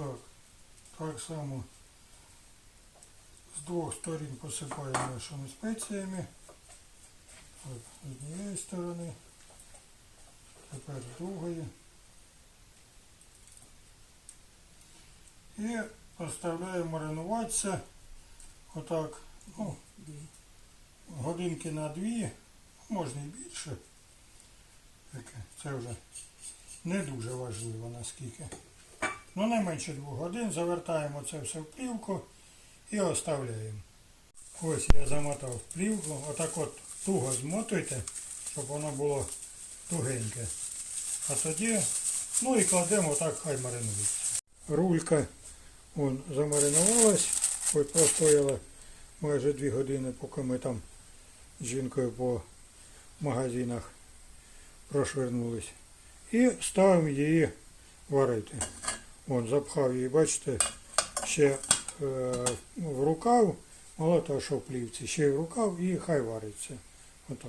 Так, так само з двох сторін посипаємо нашими спеціями. Так, з однієї сторони, тепер з другої. І поставляємо маринуватися отак, ну, годинки на дві, можна і більше. Це вже не дуже важливо наскільки. Ну не менше двох годин завертаємо це все в плівку і оставляємо. Ось я замотав плівку. Отак от туго змотуйте, щоб воно було тугеньке. А тоді, ну і кладемо так, хай маринується. Рулька вон, замаринувалась, ось простояла майже дві години, поки ми там з жінкою по магазинах прошвернулись. І ставимо її варити. Вон, запхав її, бачите, ще е, в рукав, мало того, що в плівці, ще й в рукав і хай вариться. Отак.